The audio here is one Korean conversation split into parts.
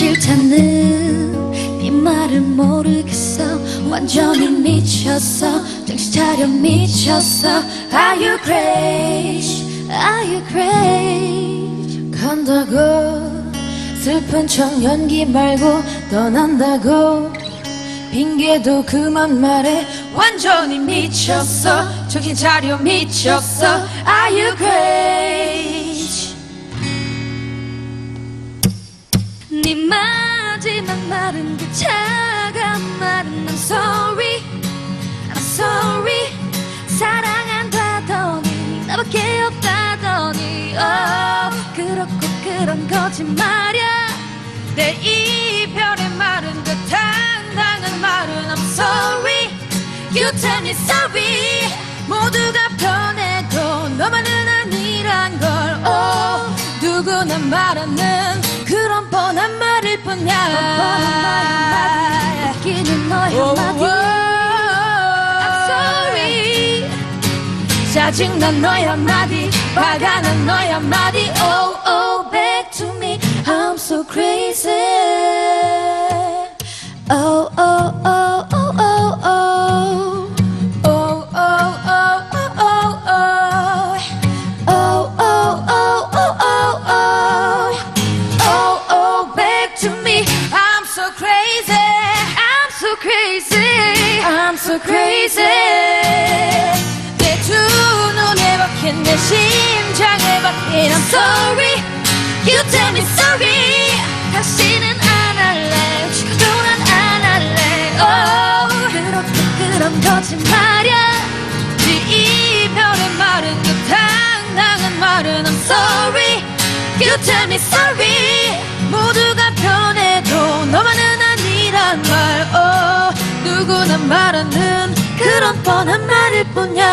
그렇다는 네 말을 모르겠어. 완전히 미쳤어. 정신 차려 미쳤어. Are you crazy? Are you crazy? 간다고. 슬픈 척 연기 말고 떠난다고. 핑계도 그만 말해. 완전히 미쳤어. 정신 차려 미쳤어. Are you crazy 네 마지막 말은 그 차가운 말은 I'm sorry. I'm sorry. 사랑한다더니 나밖에 없다더니 oh, 그렇고 그런 거짓말이야. 내 이별의 말은 그 당당한 말은 I'm sorry. You tell me sorry. 모두가 변해도 너만은 아니란 걸 oh, 누구나 말하는 뻔한 말인 느끼는 너의 한마디. I'm sorry. 짜증난 너의 한마디 화가 난 너의 한마디. Oh oh back to me. I'm so crazy to me I'm so crazy I'm so crazy I'm so crazy 내 두 눈에 박힌 내 심장에 박힌 I'm sorry You tell me sorry 다시는 안 할래 죽어도 난안 할래 oh, 그렇고 그런 거짓말이야 네 이별의 말은 그 당당한 말은 I'm sorry You tell me sorry 모두가 변해도 너만은 아니란 말 oh, 누구나 말하는 그런 뻔한 말일 뿐이야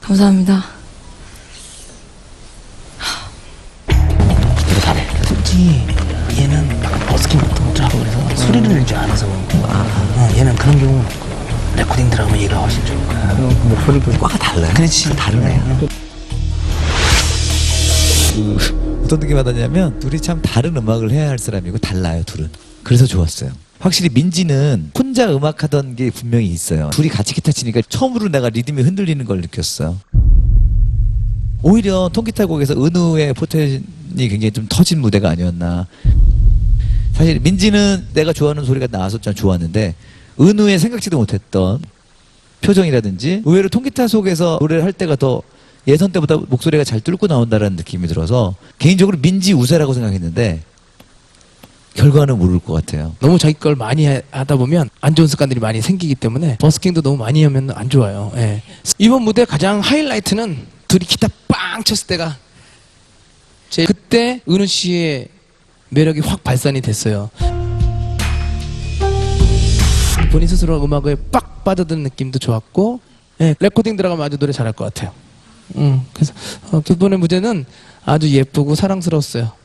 감사합니다 특히 얘는 막 버스킹 같은 것도 하고 그래서 소리를 낼줄 알아서 그런 거야. 어, 얘는 그런 경우는 없고 레코딩 들어가면 얘가 훨씬 좋은 거야. 목소리가 과가 달라요. 그렇지. 다르네요. 그 어떤 느낌 받았냐면 둘이 참 다른 음악을 해야 할 사람이고 달라요 둘은. 그래서 좋았어요. 확실히 민지는 혼자 음악하던 게 분명히 있어요. 둘이 같이 기타 치니까 처음으로 내가 리듬이 흔들리는 걸 느꼈어요. 오히려 통기타 곡에서 은우의 포텐이 굉장히 좀 터진 무대가 아니었나. 사실 민지는 내가 좋아하는 소리가 나와서 좀 좋았는데 은우의 생각지도 못했던 표정이라든지 의외로 통기타 속에서 노래를 할 때가 더 예선 때보다 목소리가 잘 뚫고 나온다라는 느낌이 들어서 개인적으로 민지 우세라고 생각했는데 결과는 모를 것 같아요. 너무 자기 걸 많이 하- 하다 보면 안 좋은 습관들이 많이 생기기 때문에 버스킹도 너무 많이 하면 안 좋아요. 예. 이번 무대 가장 하이라이트는 둘이 기타 빵 쳤을 때가 제 그때 은우 씨의 매력이 확 발산이 됐어요. 본인 스스로 음악에 빡 빠져드는 느낌도 좋았고 예, 레코딩 들어가면 아주 노래 잘할 것 같아요. 음, 그래서 어, 두 분의 무대는 아주 예쁘고 사랑스러웠어요.